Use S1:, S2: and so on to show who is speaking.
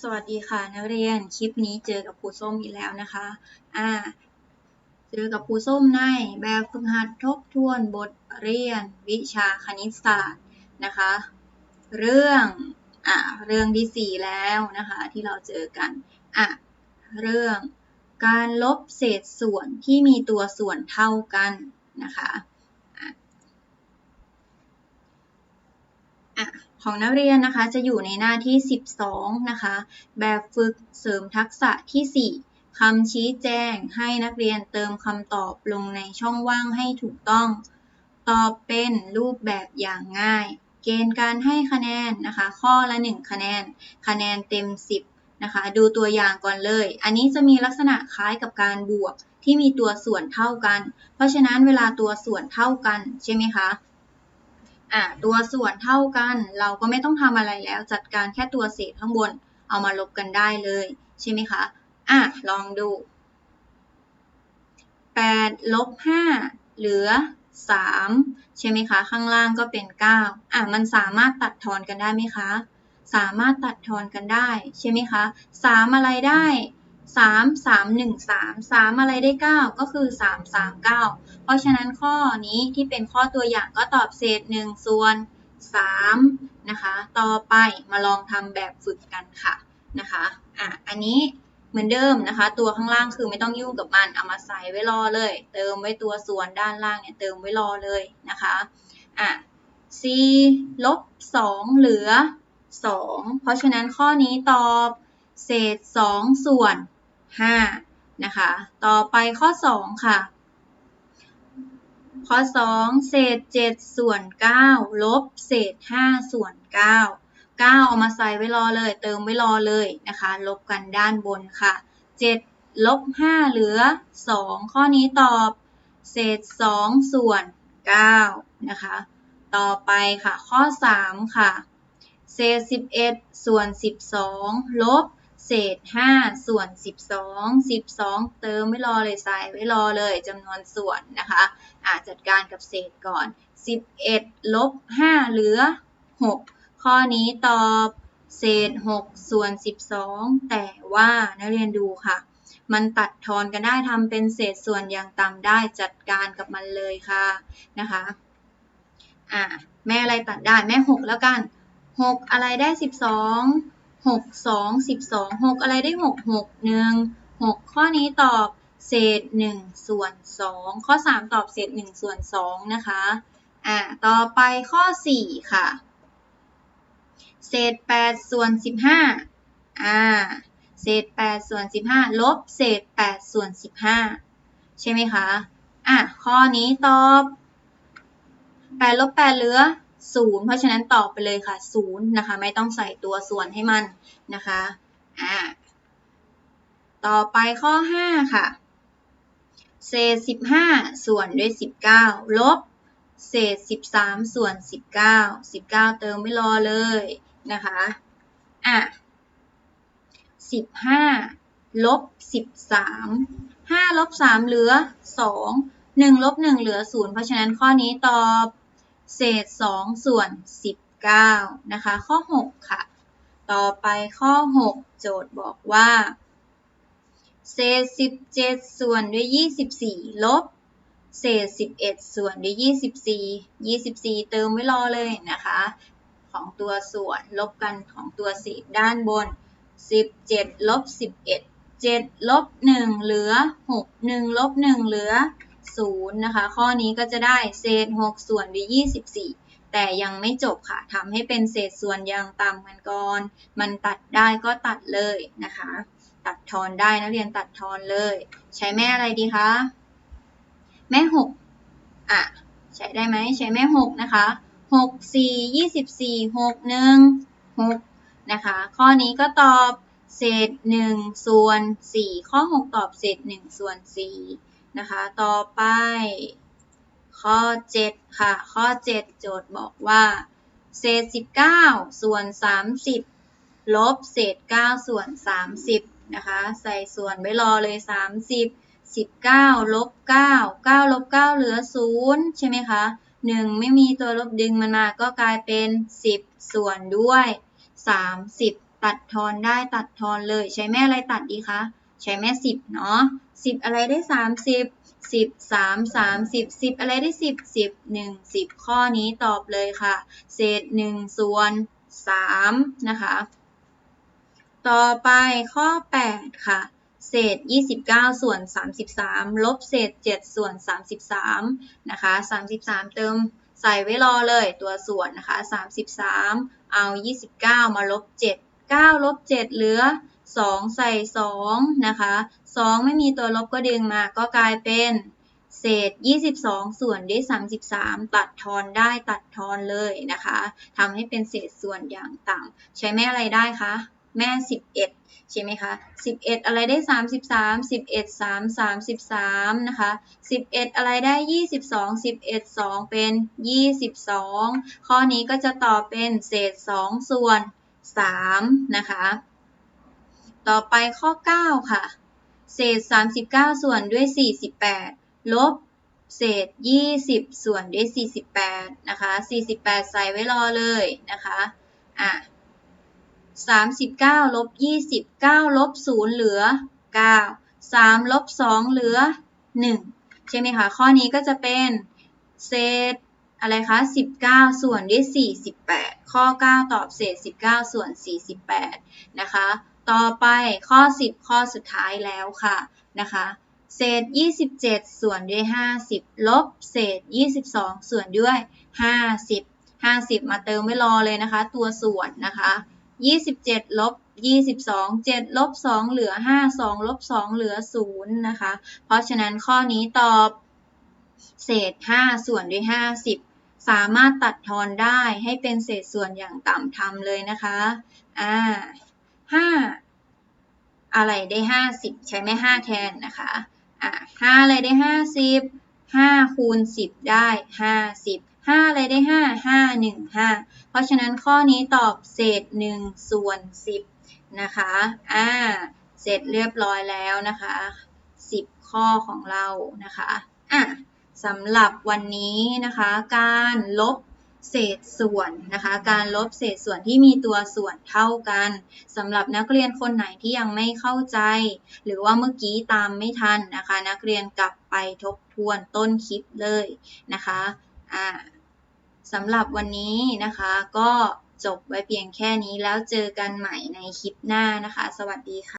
S1: สวัสดีค่ะนักเรียนคลิปนี้เจอกับครูส้มอีกแล้วนะคะอ่าเจอกับครูส้มในแบบฝึกหัดทบทวนบทเรียน วิชาคณิตศาสตร์นะคะ เรื่องอ่าเรื่องที่สี่แล้วนะคะที่เราเจอกันอะเรื่องการลบเศษส่วนที่มีตัวส่วนเท่ากันนะคะอะอะ ของนักเรียนนะคะจะอยู่ในหน้าที่ 12 นะคะ แบบฝึกเสริมทักษะที่ 4คำชี้แจงให้นักเรียนเติมคำตอบลงในช่องว่างให้ถูกต้อง ตอบเป็นรูปแบบอย่างง่าย เกณฑ์การให้คะแนนนะคะ ข้อละ 1 คะแนน คะแนนเต็ม 10 นะคะ ดูตัวอย่างก่อนเลย อันนี้จะมีลักษณะคล้ายกับการบวกที่มีตัวส่วนเท่ากัน เพราะฉะนั้นเวลาตัวส่วนเท่ากันใช่ไหมคะ อะตัวส่วนเท่ากัน เราก็ไม่ต้องทำอะไรแล้ว จัดการแค่ตัวเศษข้างบน เอามาลบกันได้เลย ใช่ไหมคะ อะ ลองดู8ลบ5เหลือ 3 ใช่ไหมคะ ข้างล่างก็เป็น 9 อะ มันสามารถตัดทอนกันได้ไหมคะ สามารถตัดทอนกันได้ ใช่ไหมคะ 3 อะไรได้ 3 3 1 3 3อะไรได้9ก็คือ3 3 9เพราะฉะนั้นข้อนี้ที่เป็นข้อตัวอย่างก็ตอบเศษ1ส่วน3นะคะ ต่อไปมาลองทำแบบฝึกกันค่ะนะคะอะอันนี้เหมือนเดิมนะคะ ตัวข้างล่างคือไม่ต้องยุ่งกับมันเอามาใส่ไว้รอเลย เติมไว้ตัวส่วนด้านล่างเนี่ยเติมไว้รอเลยนะคะอะ c ลบ2เหลือ 2 เพราะฉะนั้นข้อนี้ตอบเศษ 2 ส่วน 5นะคะ ต่อไปข้อ 2 ค่ะ ข้อ 2 เศษ 7 ส่วน 9 ลบ เศษ 5 ส่วน 9 9 เอามาใส่ไว้รอเลย เติมไว้รอเลยนะคะ ลบกันด้านบนค่ะ 7 ลบ 5 เหลือ 2 ข้อนี้ตอบ เศษ 2 ส่วน 9 นะคะ ต่อไปค่ะ ข้อ 3 ค่ะ เศษ 11 ส่วน 12 ลบ เศษ 5 ส่วน 12 12 เติมไว้รอเลยใส่ไว้รอเลยจำนวนส่วนนะคะอาจัดการกับเศษก่อน 11 ลบ 5 เหลือ 6 ข้อนี้ตอบเศษ 6 ส่วน 12 แต่ว่านักเรียนดูค่ะ มันตัดทอนกันได้ทำเป็นเศษส่วนอย่างต่ำได้จัดการกับมันเลยค่ะนะคะอ่าแม่อะไรตัดได้แม่ 6 แล้วกัน 6 อะไรได้ 12 6 2 12 6อะไรได้6 6 1 6ข้อนี้ตอบเศษ1ส่วน2ข้อ3ตอบเศษ1ส่วน2นะคะอ่าต่อไปข้อ4ค่ะ เศษ8ส่วน15อ่าเศษ8ส่วน15ลบเศษ8ส่วน15ใช่ไหมคะอะข้อนี้ตอบ8ลบ8เหลือ 0เพราะฉะนั้นตอบไปเลยค่ะ0นะคะ ไม่ต้องใส่ตัวส่วนให้มันนะคะอ่าต่อไปข้อ 5 ค่ะ เศษ 15 ส่วนด้วย 19 ลบ เศษ 13 ส่วน 19 19 เติมไม่รอเลยนะคะอะ15 ลบ 13 5 ลบ 3 เหลือ 2 1 ลบ 1 เหลือ 0 เพราะฉะนั้นข้อนี้ตอบ เศษ 2 ส่วน 19 นะคะ ข้อ 6 ค่ะ ต่อไปข้อ 6 โจทย์บอกว่า เศษ 17 ส่วนด้วย 24 ลบ เศษ 11 ส่วนด้วย 24 24 เติมไว้รอเลยนะคะ ของตัวส่วนลบกันของตัวเศษด้านบน 17 ลบ 11 7 ลบ 1 เหลือ 6 1 ลบ 1 เหลือ 0นะคะ ข้อนี้ก็จะได้เศษ 6 ส่วนด้วย 24 แต่ยังไม่จบค่ะทำให้เป็นเศษส่วนอย่างต่ำกันก่อน มันตัดได้ก็ตัดเลยนะคะ ตัดทอนได้นักเรียนตัดทอนเลย ใช้แม่อะไรดีคะ แม่หกอะ ใช้ได้ไหมใช้แม่หกนะคะหกสี่ยี่สิบสี่หกหนึ่งหกนะคะ ข้อนี้ก็ตอบเศษหนึ่งส่วนสี่ข้อหกตอบเศษหนึ่งส่วนสี่ นะคะ ต่อไป ข้อเจ็ดค่ะ ข้อเจ็ดโจทย์บอกว่า เศษสิบเก้าส่วนสามสิบลบเศษเก้าส่วนสามสิบนะคะ ใส่ส่วนไว้รอเลยสามสิบ19ลบ9 9ลบ9เหลือ 0 ใช่ไหมคะ 1 ไม่มีตัวลบดึงมันมาก็กลายเป็น 10 ส่วนด้วย 30 ตัดทอนได้ตัดทอนเลย ใช้แม่อะไรตัดดีคะ ใช้แม่สิบเนาะสิบอะไรได้สามสิบสิบสามสามสิบสิบอะไรได้สิบสิบหนึ่งสิบข้อนี้ตอบเลยค่ะ เศษหนึ่งส่วนสามนะคะ ต่อไปข้อ8ค่ะ เศษ29ส่วน33ลบเศษ7ส่วน33นะคะ33เติมใส่ไว้รอเลยตัวส่วนนะคะ 33 เอา 29 มาลบ 7 9 ลบ 7 เหลือ 2 ใส่ 2 นะคะ 2 ไม่มีตัวลบก็ดึงมา ก็กลายเป็นเศษ 22 ส่วนด้วย 33 ตัดทอนได้ตัดทอนเลยนะคะทำให้เป็นเศษส่วนอย่างต่ำใช้แม่อะไรได้คะ แม่ 11 ใช่ไหมคะ 11 อะไรได้ 33 11 3 33 นะคะ 11 อะไรได้ 22 11 2 เป็น 22 ข้อนี้ก็จะตอบเป็นเศษ 2 ส่วน 3 นะคะ ต่อไปข้อ 9 ค่ะ เศษ 39 ส่วนด้วย 48 ลบ เศษ 20 ส่วนด้วย 48 นะคะ 48 ใส่ไว้รอเลยนะคะ อะ 39 ลบ 20 9 ลบ 0 เหลือ 9 3 ลบ 2 เหลือ 1 ใช่ไหมคะ ข้อนี้ก็จะเป็นเศษอะไรคะ 19 ส่วนด้วย 48 ข้อ 9 ตอบเศษ 19 ส่วน 48 นะคะ ต่อไปข้อ 10 ข้อสุดท้ายแล้วค่ะนะคะเศษ 27 ส่วนด้วย 50 ลบ เศษ 22 ส่วนด้วย 50 50 มาเติมไว้รอเลยนะคะ ตัวส่วนนะคะ 27 ลบ 22 7 ลบ 2 เหลือ 5 2 ลบ 2 เหลือ 0 นะคะ เพราะฉะนั้นข้อนี้ตอบ เศษ 5 ส่วนด้วย 50 สามารถตัดทอนได้ให้เป็นเศษส่วนอย่างต่ำทำเลยนะคะ อ่า 5อะไรได้50ใช้แม่5แทนนะคะอ่าอะไรได้50 5คูณ10ได้50 5อะไรได้5 5 1 5เพราะฉะนั้นข้อนี้ตอบเศษ1ส่วน10นะคะอ่าเสร็จเรียบร้อยแล้วนะคะ10ข้อของเรานะคะอะสำหรับวันนี้นะคะ การลบ เศษส่วนนะคะ การลบเศษส่วนที่มีตัวส่วนเท่ากันสำหรับนักเรียนคนไหนที่ยังไม่เข้าใจ หรือว่าเมื่อกี้ตามไม่ทันนะคะ นักเรียนกลับไปทบทวนต้นคลิปเลยนะคะอ่าสำหรับวันนี้นะคะก็จบไว้เพียงแค่นี้แล้วเจอกันใหม่ในคลิปหน้านะคะ สวัสดีค่ะ